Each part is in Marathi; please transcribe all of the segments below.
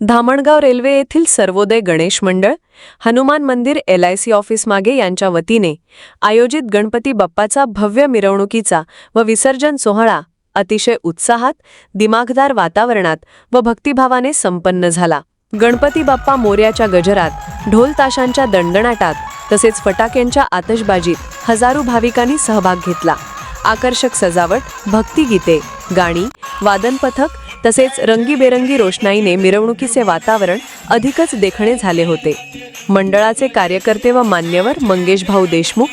धामणगाव रेल्वे येथील सर्वोदय गणेश मंडळ हनुमान मंदिर एल आय सी ऑफिस मागे यांच्या वतीने आयोजित गणपती बाप्पाचा भव्य मिरवणुकीचा व विसर्जन सोहळा अतिशय उत्साहात दिमागदार वातावरणात व भक्तिभावाने संपन्न झाला. गणपती बाप्पा मोर्याच्या गजरात ढोल ताशांच्या दणदणाटात तसेच फटाक्यांच्या आतषबाजीत हजारो भाविकांनी सहभाग घेतला. आकर्षक सजावट भक्तिगीते गाणी वादन पथक तसेच रंगीबेरंगी रोषणाईने मिरवणुकीचे वातावरण अधिकच देखणे झाले होते. मंडळाचे कार्यकर्ते व मान्यवर मंगेश भाऊ देशमुख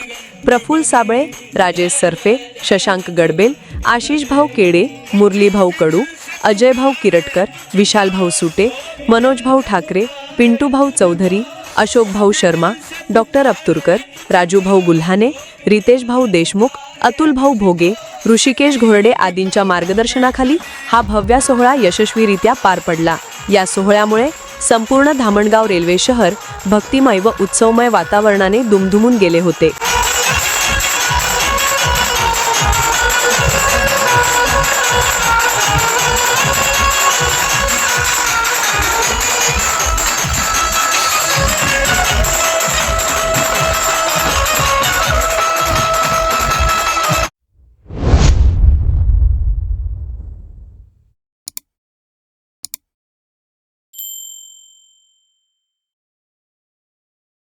प्रफुल साबळे राजेश सरफे शशांक गडबेल आशिष भाऊ केडे मुरली भाऊ कडू अजय भाऊ किरटकर विशाल भाऊ सुटे मनोज भाऊ ठाकरे पिंटू भाऊ चौधरी अशोक भाऊ शर्मा डॉक्टर अब्तुरकर राजू भाऊ गुल्हाने रितेश भाऊ देशमुख अतुल भाऊ भोगे ऋषिकेश घोरडे आदींच्या मार्गदर्शनाखाली हा भव्या सोहळा यशस्वीरित्या पार पडला. या सोहळ्यामुळे संपूर्ण धामणगाव रेल्वे शहर भक्तिमय व उत्सवमय वातावरणाने दुमधुमून गेले होते.